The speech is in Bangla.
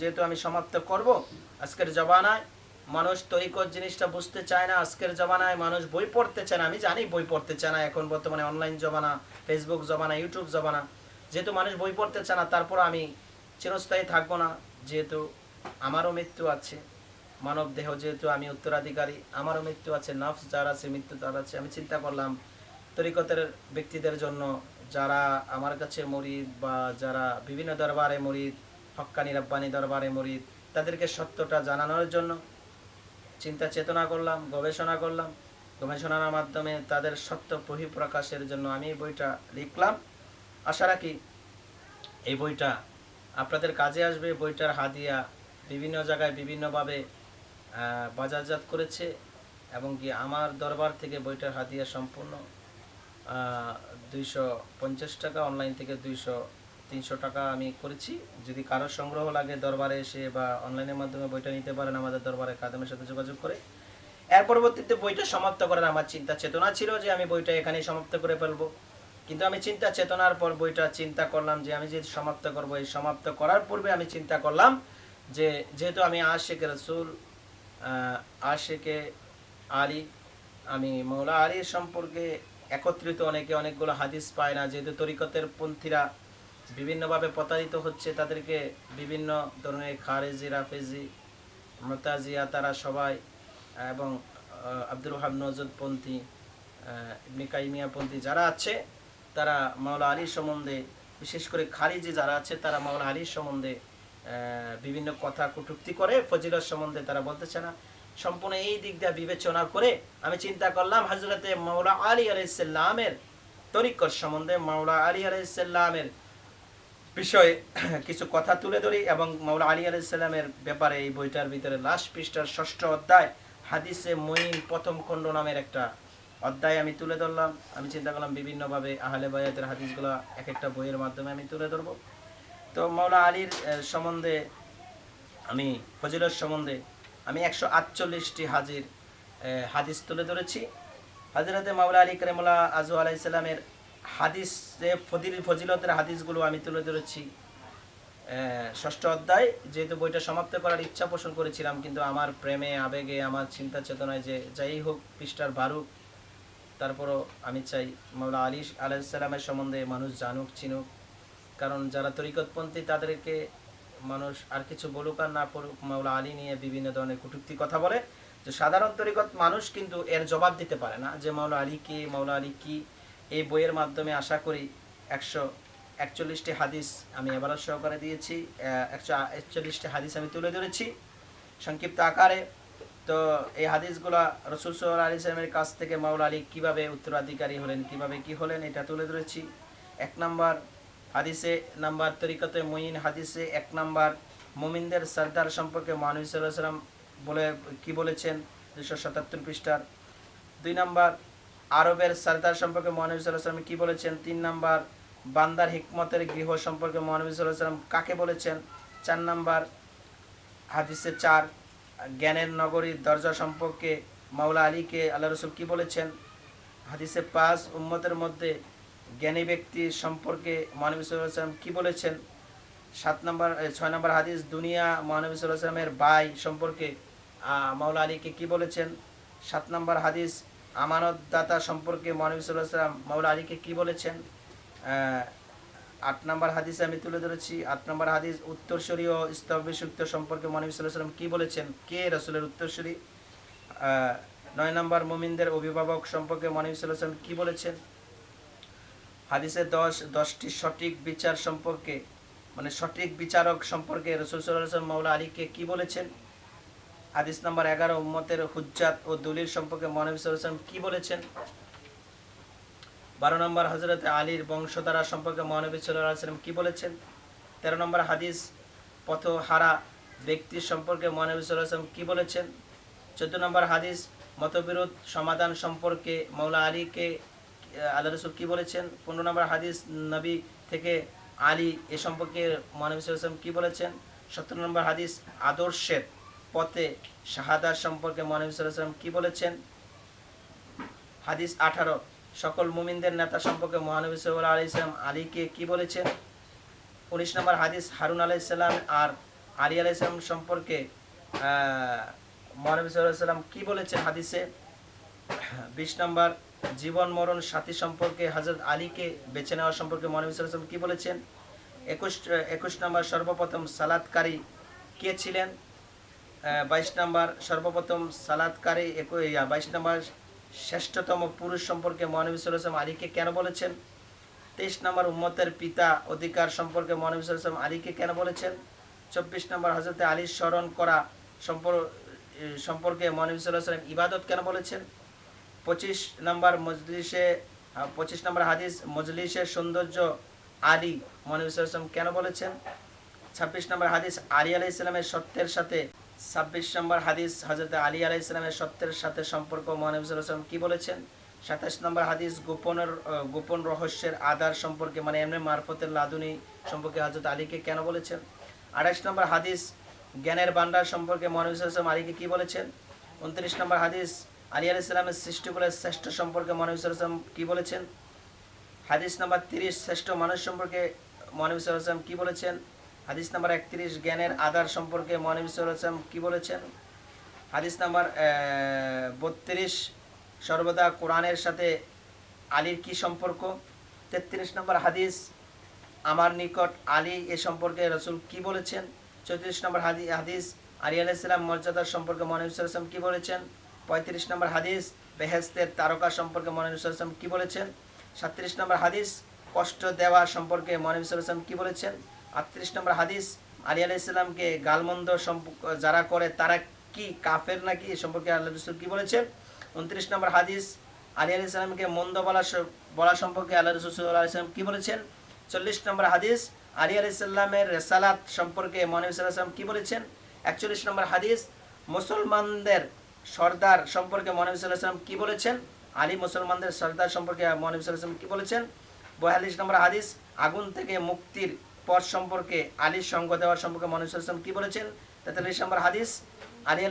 যেহেতু আমি সমাপ্ত করব, আজকের জবানায় মানুষ তরিকত জিনিসটা বুঝতে চায় না। আজকের জমানায় মানুষ বই পড়তে চায় না। আমি জানি বই পড়তে চায় না। এখন বর্তমানে অনলাইন জমানা, ফেসবুক জমানা, ইউটিউব জমানা। যেহেতু মানুষ বই পড়তে চায় না তারপর আমি চিরস্থায়ী থাকব না। যেহেতু আমারও মৃত্যু আছে, মানব দেহ যেহেতু আমি উত্তরাধিকারী, আমারও মৃত্যু আছে, নফস যার আছে, মৃত্যু তার আছে। আমি চিন্তা করলাম, তরিকতের ব্যক্তিদের জন্য যারা আমার কাছে মরিদ বা যারা বিভিন্ন দরবারে মরিদ হক্কানি রব্বানি দরবারে মরিদ। তাদেরকে সত্যটা জানানোর জন্য চিন্তা চেতনা করলাম, গবেষণা করলাম। গবেষণার মাধ্যমে তাদের সত্য বহিঃপ্রকাশের জন্য আমি বইটা লিখলাম। আশা রাখি এই বইটা আপনাদের কাজে আসবে। বইটার হাদিয়া বিভিন্ন জায়গায় বিভিন্নভাবে বাজারজাত করেছে এবং কি আমার দরবার থেকে বইটার হাদিয়া সম্পূর্ণ দুইশো পঞ্চাশ টাকা, অনলাইন থেকে দুইশো তিনশো টাকা আমি করেছি। যদি কারও সংগ্রহ লাগে দরবারে এসে বা অনলাইনের মাধ্যমে বইটা নিতে পারেন আমাদের দরবারে, কাদেমের সাথে যোগাযোগ করে। এর পরবর্তীতে বইটা সমাপ্ত করার আমার চিন্তা চেতনা ছিল যে আমি বইটা এখানেই সমাপ্ত করে ফেলব। কিন্তু আমি চিন্তা চেতনার পর বইটা চিন্তা করলাম যে আমি যে সমাপ্ত করব, এই সমাপ্ত করার পূর্বে আমি চিন্তা করলাম যে যেহেতু আমি আশেখ রসুল আশেকে আলী, আমি মৌলা আলীর সম্পর্কে একত্রিত অনেকে অনেকগুলো হাদিস পায় না, যেহেতু তরিকতের পন্থীরা বিভিন্নভাবে প্রতারিত হচ্ছে তাদেরকে বিভিন্ন ধরনের খারেজি, রাফেজি, মতাজিয়া তারা সবাই এবং আব্দুল ওহাব নজরপন্থী ইবনে কাইমিয়াপন্থী যারা আছে, তারা মাওলা আলীর সম্বন্ধে, বিশেষ করে খারিজি যারা আছে, তারা মাওলা আলীর সম্বন্ধে বিভিন্ন কথা কটূক্তি করে, ফজিলত সম্বন্ধে তারা বলতেছে না। সম্পূর্ণ এই দিক দিয়ে বিবেচনা করে আমি চিন্তা করলাম হজরতে মাওলা আলী আলাইসাল্লামের তরিকর সম্বন্ধে, মাওলা আলী আলাইসাল্লামের বিষয়ে কিছু কথা তুলে ধরি এবং মাওলা আলী আলাইসাল্লামের ব্যাপারে এই বইটার ভিতরে লাস্ট পৃষ্ঠার ষষ্ঠ অধ্যায়, হাদিসে মঈন প্রথম খণ্ড নামের একটা অধ্যায় আমি তুলে ধরলাম। আমি চিন্তা করলাম বিভিন্নভাবে আহলে বায়াতের হাদিসগুলো এক একটা বইয়ের মাধ্যমে আমি তুলে ধরবো। তো মাওলা আলীর সম্বন্ধে আমি, ফজিলত সম্বন্ধে আমি একশো আটচল্লিশটি হাজির হাদিস তুলে ধরেছি। হাজিরাতে মাওলা আলী করিমুল্লাহ আজু আলাইসাল্লামের হাদিস যে ফজিল ফজিলতের হাদিসগুলো আমি তুলে ধরেছি। ষষ্ঠ অধ্যায়, যেহেতু বইটা সমাপ্ত করার ইচ্ছা পোষণ করেছিলাম, কিন্তু আমার প্রেমে, আবেগে, আমার চিন্তা চেতনায় যে যাই হোক, পৃষ্ঠার বারুক, তারপরও আমি চাই মাওলা আলী আলাইসাল্লামের সম্বন্ধে মানুষ জানুক, চিনুক। কারণ যারা তরিকতপন্থী, তাদেরকে মানুষ আর কিছু বলুক আর না পড়ুক, মাওলা আলী নিয়ে বিভিন্ন ধরনের কটূক্তি কথা বলে। যে সাধারণ তরিকত মানুষ কিন্তু এর জবাব দিতে পারে না যে মাওলা আলী কে, মাওলা আলী কি এই বইয়ের মাধ্যমে আশা করি একশো একচল্লিশটি হাদিস আমি এবার সহকারে দিয়েছি একশো একচল্লিশটি হাদিস আমি তুলে ধরেছি সংক্ষিপ্ত আকারে। তো এই হাদিসগুলা রসুল সোহর আলী সালামের কাছ থেকে মাওলা আলী কীভাবে উত্তরাধিকারী হলেন, কীভাবে কি হলেন, এটা তুলে ধরেছি। এক নাম্বার হাদিসে, নাম্বার তরিকতে মঈন হাদিসে, এক নাম্বার মোমিনদের সর্দার সম্পর্কে মহানবী সাল্লাহ সাল্লাম বলে, কি বলেছেন? দুশো সাতাত্তর পৃষ্ঠার। দুই নাম্বার আরবের সর্দার সম্পর্কে মহানবী সাল্লাহ সাল্লাম কি বলেছেন? তিন নাম্বার, বান্দার হিকমতের গৃহ সম্পর্কে মহানবী সাল্লাহ সাল্লাম কাকে বলেছেন? চার নাম্বার, হাদিসে চার, জ্ঞানের নগরীর দরজা সম্পর্কে মাওলা আলীকে আল্লাহ রসুল কী বলেছেন? হাদিসে পাঁচ, উম্মতের মধ্যে জ্ঞানী ব্যক্তি সম্পর্কে মহানবী সাল্লাহ সাল্লাম কি বলেছেন? সাত নম্বর ছয় নম্বর হাদিস, দুনিয়া মহানবী সাল্লাহ সাল্লামের ভাই সম্পর্কে মাওলা আলীকে কি বলেছেন? সাত নম্বর হাদিস আমানতদাতা সম্পর্কে মহানবী সাল্লাহ সাল্লাম মাওলা আলীকে কি বলেছেন? আট নম্বর হাদিসে আমি তুলে ধরেছি। আট নম্বর হাদিস, উত্তরসূরি ও স্তব্যসুক্ত সম্পর্কে মহানবী সাল্লাহ সাল্লাম কি বলেছেন? কে রসুলের উত্তরসূরি? নয় নম্বর, মোমিনদের অভিভাবক সম্পর্কে মহানবী সাল্লাহ সাল্লাম কি বলেছেন? হাদিসে দশ, দশটি সঠিক বিচার সম্পর্কে মানে সঠিক বিচারক সম্পর্কে রসুল সাল্লাম মাওলা আলীকে কি বলেছেন? হাদিস নাম্বার এগারো, উম্মতের হুজ্জাত ও দলিল সম্পর্কে মহানবী সাল্লাম কি বলেছেন? বারো নম্বর হজরত আলীর বংশধারা সম্পর্কে মহানবী সাল্লাম কি বলেছেন? তেরো নম্বর হাদিস পথহারা ব্যক্তির সম্পর্কে মহানবী সাল্লাম কি বলেছেন? চোদ্দ নম্বর হাদিস মতবিরোধ সমাধান সম্পর্কে মৌলা আলীকে আল্লাহ রসুল কি বলেছেন? পনেরো নম্বর হাদিস নবী থেকে আলী এ সম্পর্কে মহানবী সাল্লাম কি বলেছেন? সতেরো নম্বর হাদিস আদর্শের পথে শাহাদার সম্পর্কে মহানবী কি বলেছেন? হাদিস আঠারো, সকল মুমিনদের নেতা সম্পর্কে মহানবী সাল্লাহ আলি ইসলাম আলীকে কি বলেছেন? উনিশ নম্বর হাদিস, হারুন আলাইসাল্লাম আর আলী আলাইসালাম সম্পর্কে মহানবী সাল্লাম কি বলেছেন হাদিসে? বিশ নম্বর, জীবন, মরণ, সাথী সম্পর্কে হজরত আলীকে বেছে নেওয়া সম্পর্কে মহানবী সাল্লাম কি বলেছেন? একুশ একুশ নম্বর সর্বপ্রথম সালাদকারী কে ছিলেন? বাইশ নম্বর সর্বপ্রথম সালাদকারী বাইশ নম্বর শ্রেষ্ঠতম পুরুষ সম্পর্কে মহানবী সাল্লাম আলীকে কেন বলেছেন? তেইশ নম্বর উম্মতের পিতা অধিকার সম্পর্কে মহানবী সাল্লাম আলীকে কেন বলেছেন? চব্বিশ নম্বর হজরতে আলীর স্মরণ করা সম্পর- সম্পর্কে মহানবী সাল্লাম ইবাদত কেন বলেছেন? পঁচিশ নম্বর মজলিসে পঁচিশ নম্বর হাদিস মজলিসের সৌন্দর্য আলী মহানবী কেন বলেছেন? ছাব্বিশ নম্বর হাদিস আলী আলাহ ইসলামের সত্যের সাথে ছাব্বিশ নম্বর হাদিস হজরত আলী আলাহ ইসলামের সত্যের সাথে সম্পর্ক মহানবী কি বলেছেন? সাতাশ নম্বর হাদিস গোপনের গোপন রহস্যের আদার সম্পর্কে মানে এমনি মারফতের লাদুনি সম্পর্কে হজরত আলীকে কেন বলেছেন? আঠাশ নম্বর হাদিস জ্ঞানের ভান্ডার সম্পর্কে মহানবী ওয়াসাল্লাম আলীকে কি বলেছেন? উনত্রিশ নম্বর হাদিস আলী আলাহ ইসলামের সৃষ্টিগুলোর শ্রেষ্ঠ সম্পর্কে মহানবী ওয়াসাল্লাম কি বলেছেন? হাদিস নাম্বার তিরিশ, শ্রেষ্ঠ মানুষ সম্পর্কে মহানবী সাল্লাম কি বলেছেন? হাদিস নাম্বার একত্রিশ, জ্ঞানের আধার সম্পর্কে মহানবী সাল্লাম কি বলেছেন? হাদিস নাম্বার বত্রিশ, সর্বদা কোরআনের সাথে আলীর কি সম্পর্ক? তেত্রিশ নম্বর হাদিস, আমার নিকট আলী এ সম্পর্কে রসুল কি বলেছেন? চৌত্রিশ নম্বর হাদি, হাদিস, আলী আলাইসাল্লাম মর্যাদার সম্পর্কে মহানবী সাল্লাম কি বলেছেন? পঁয়ত্রিশ নম্বর হাদিস বেহেস্তের তারকা সম্পর্কে মহানবী সাল্লাম কি বলেছেন? সাতত্রিশ নম্বর হাদিস, কষ্ট দেওয়া সম্পর্কে মহানবী সাল্লাম কি বলেছেন? আটত্রিশ নম্বর হাদিস, আলী আলাইসাল্লামকে গালমন্দ সম্পর্ক, যারা করে তারা কি কাফের নাকি? এ সম্পর্কে আল্লাহ রসুল কি বলেছেন? উনত্রিশ নম্বর হাদিস, আলী আলি সাল্লামকে মন্দ বলা বলা সম্পর্কে আল্লাহ রসুল সাল্লাহ আলাইসাল্লাম কি বলেছেন? চল্লিশ নম্বর হাদিস, আলী আলি সাল্লামের রেসালাত সম্পর্কে মহানবী সাল্লাম কি বলেছেন? একচল্লিশ নম্বর হাদিস, মুসলমানদের সর্দার সম্পর্কে মহানবী সাল্লাহ সাল্লাম কি বলেছেন? আলী মুসলমানদের সর্দার সম্পর্কে মহানবী সাল্লাহ সাল্লাম কি বলেছেন? বয়াল্লিশ নম্বর হাদিস, আগুন থেকে মুক্তির পথ সম্পর্কে আলীর সঙ্গ দেওয়ার সম্পর্কে মানুষ কি বলেছেন? তেতাল্লিশ নম্বর হাদিস আলি